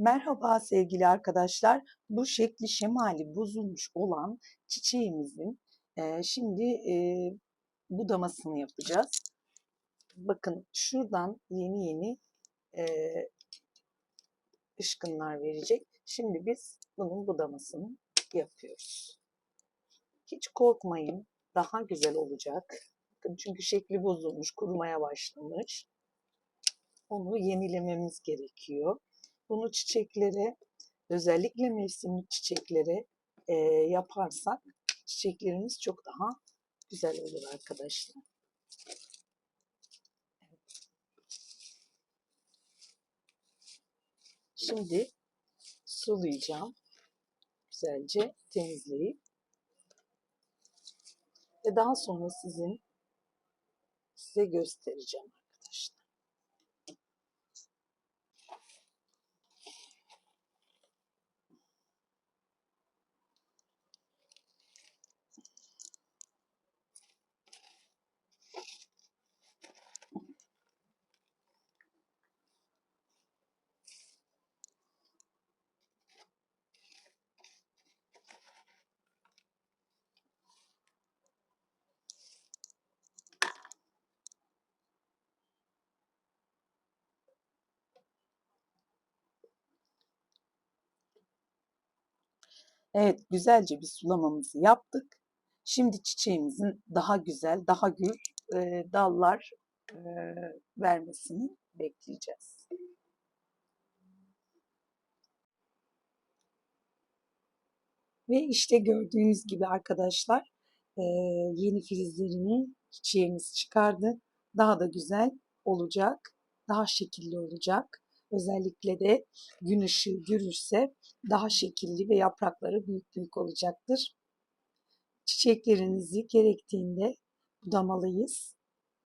Merhaba sevgili arkadaşlar. Bu şekli şemali bozulmuş olan çiçeğimizin eee, şimdi eee, budamasını yapacağız. Bakın şuradan yeni yeni eee ışkınlar verecek. Şimdi biz bunun budamasını yapıyoruz. Hiç korkmayın. Daha güzel olacak. Bakın çünkü şekli bozulmuş, kurumaya başlamış. Onu yenilememiz gerekiyor. Bunu çiçeklere, özellikle mevsimlik çiçeklere e, yaparsak çiçeklerimiz çok daha güzel olur arkadaşlar. Şimdi sulayacağım. Güzelce temizleyip ve daha sonra sizin size göstereceğim arkadaşlar. Evet, güzelce bir sulamamızı yaptık. Şimdi çiçeğimizin daha güzel, daha gür e, dallar e, vermesini bekleyeceğiz. Ve işte gördüğünüz gibi arkadaşlar e, yeni filizlerini çiçeğimiz çıkardı. Daha da güzel olacak, daha şekilli olacak. Özellikle de gün ışığı görürse daha şekilli ve yaprakları büyük büyük olacaktır. Çiçeklerinizi gerektiğinde budamalıyız.